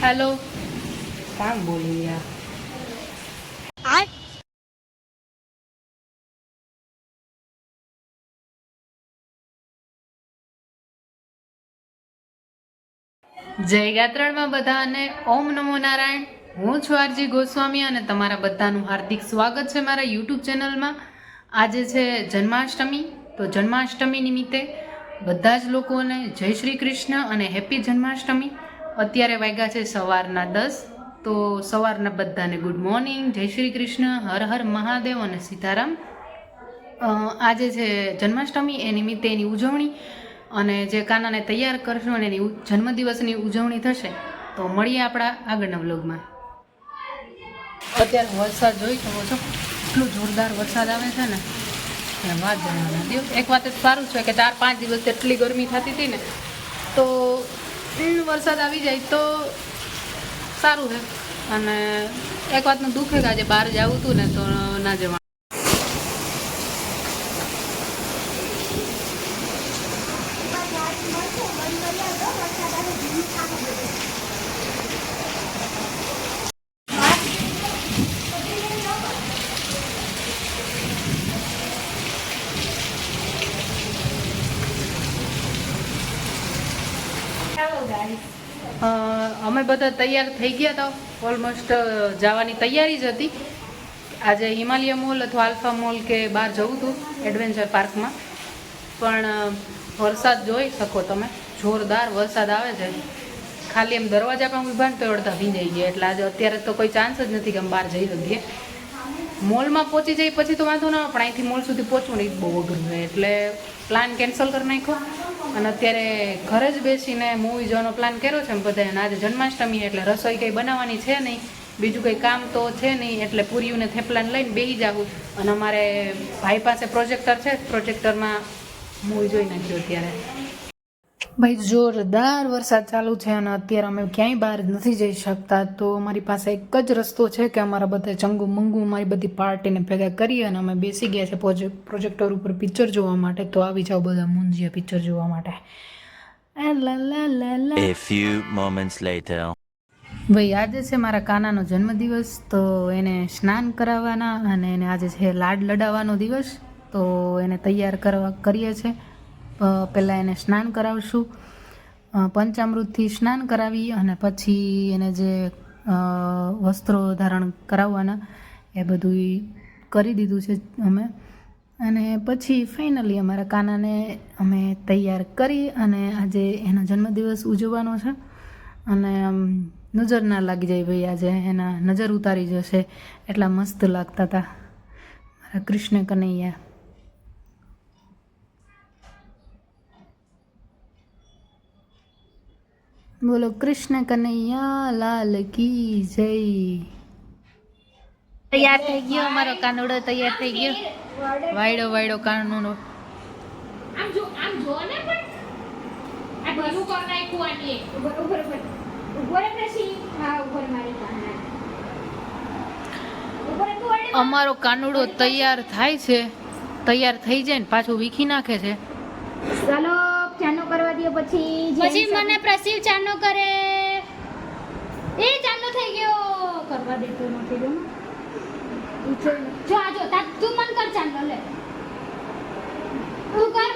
Hello કામ બોલી યાર જય ગાત્રણમાં બધાને ઓમ નમો નારાયણ. હું છું આરજી ગોસ્વામી અને તમારા બધાનું હાર્દિક સ્વાગત છે મારા યુટ્યુબ ચેનલમાં. આજે છે જન્માષ્ટમી તો જન્માષ્ટમી નિમિત્તે બધા જ લોકોને જય શ્રી કૃષ્ણ અને હેપી જન્માષ્ટમી. અત્યારે વાગ્યા છે સવારના દસ. તો સવારના બધાને ગુડ મોર્નિંગ જય શ્રી કૃષ્ણ. હર હર મહાદેવ અને સીતારામ. આજે છે જન્માષ્ટમી, એ નિમિત્તે એની ઉજવણી અને જે કાનાને તૈયાર કરશું અને એની જન્મદિવસની ઉજવણી થશે. તો મળીએ આપણા આગળના વ્લોગમાં અત્યારે વરસાદ જોઈ શકો છો. એટલું જોરદાર વરસાદ આવે છે ને. વાત જણાવવા એક વાત સારું છે કે ચાર પાંચ દિવસ એટલી ગરમી થતી હતી ને. તો હમ, વરસાદ આવી જાય તો સારું છે. અને એક વાતનું દુઃખ છે કે આજે બહાર જવું હતું ને તો ના જવા અમે બધા તૈયાર થઈ ગયા હતા. ઓલમોસ્ટ જવાની તૈયારી જ હતી. આજે હિમાલય મોલ અથવા આલ્ફા મોલ કે બહાર જવું હતું, એડવેન્ચર પાર્કમાં. પણ વરસાદ જોઈ શકો તમે. જોરદાર વરસાદ આવે છે. ખાલી એમ દરવાજા પણ ઊભા ને તો અડધા ભીંજાઈ ગયા. એટલે આજે અત્યારે તો કોઈ ચાન્સ જ નથી કે અમે બહાર જઈ શકીએ. મોલમાં પહોંચી જાય પછી તો વાંધો ના પણ અહીંથી મોલ સુધી પહોંચવું નહીં, બહુ અઘરું એટલે પ્લાન કેન્સલ કરી નાખ્યો. અને અત્યારે ઘરે જ બેસીને મૂવી જોવાનો પ્લાન કર્યો છે બધાએ. અને આજે જન્માષ્ટમી એટલે રસોઈ કંઈ બનાવવાની છે નહીં. બીજું કંઈ કામ તો છે નહીં, એટલે પૂરીઓને થેપલાને લઈને બેસી જાવું અને અમારે ભાઈ પાસે પ્રોજેક્ટર છે પ્રોજેક્ટરમાં મૂવી જોઈ નાખ્યું અત્યારે. ભાઈ જોરદાર વરસાદ ચાલુ છે અને અત્યારે અમે ક્યાંય બહાર નથી જઈ શકતા. તો અમારી પાસે એક જ રસ્તો છે કે અમારા બધા ચંગુ મંગુ અમારી બધી પાર્ટીને ભેગા કરીએ અને અમે બેસી ગયા છે પ્રોજેક્ટ પ્રોજેક્ટર ઉપર પિક્ચર જોવા માટે. તો આવી જાઓ બધા મુંજીયા પિક્ચર જોવા માટે. આ લા લા લા લા. A few moments later. ભાઈ આજે છે મારા કાનાનો જન્મદિવસ તો એને સ્નાન કરાવવાના અને એને આજે છે લાડ લડાવવાનો દિવસ. તો એને તૈયાર કરવા કરીએ છે. પહેલાં એને સ્નાન કરાવશું. પંચામૃતથી સ્નાન કરાવી અને પછી એને જે વસ્ત્રો ધારણ કરાવવાના, એ બધું કરી દીધું છે અમે. અને પછી ફાઇનલી અમારા કાનાને અમે તૈયાર કરી અને આજે એનો જન્મદિવસ ઉજવવાનો છે. અને નજર ના લાગી જાય ભાઈ, આજે એના નજર ઉતારી જશે. એટલા મસ્ત લાગતા હતા મારા કૃષ્ણ કનૈયા. બોલો કૃષ્ણ કનૈયા લાલ કી જય. તૈયાર થઈ ગયો અમારો કાનુડો તૈયાર થઈ ગયો. વાયડો વાયડો કાનુડો. આમ જો આમ જો ને પણ. આ બધું કર નાખ્યું આને ઉપર ઉપર ઉપર ઉપર પછી. હા ઉપર મારી પાસે. ઉપર તું અડે અમારો કાનુડો તૈયાર થાય છે. તૈયાર થઈ જાય ને પાછું વીખી નાખે છે. ચાલો. ચાનો કરવા દે પછી પછી મને પ્રસીવ ચાનો કરે. એ ચાનો થઈ ગયો. કરવા દેતો નથી જો જો આ જો તા મન કર ચાનો લે. તું કર